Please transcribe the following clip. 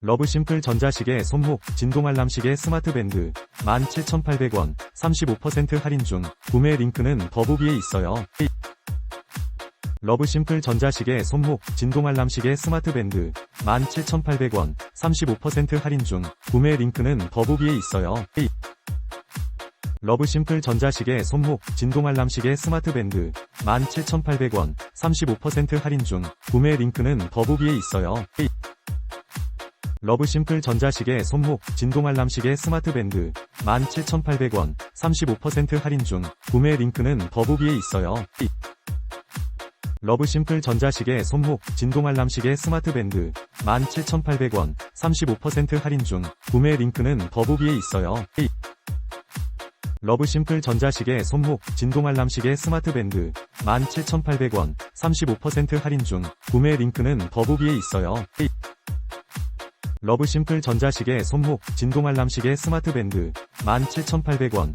러브심플 전자시계 손목 진동알람시계 스마트밴드 17,800원 35% 할인 중 구매 링크는 더보기에 있어요. 러브심플 전자시계 손목 진동알람시계 스마트밴드 17,800원 35% 할인 중 구매 링크는 더보기에 있어요. 러브심플 전자시계 손목 진동알람시계 스마트밴드 17,800원 35% 할인 중 구매 링크는 더보기에 있어요. 러브심플 전자시계 손목 진동알람시계 스마트밴드 17,800원 35% 할인 중 구매 링크는 더보기에 있어요. 러브심플 전자시계 손목 진동알람시계 스마트밴드 17,800원 35% 할인 중 구매 링크는 더보기에 있어요. 러브심플 전자시계 손목 진동알람시계 스마트밴드 17,800원 35% 할인 중 구매 링크는 더보기에 있어요. 러브심플 전자시계 손목 진동알람시계 스마트밴드 17,800원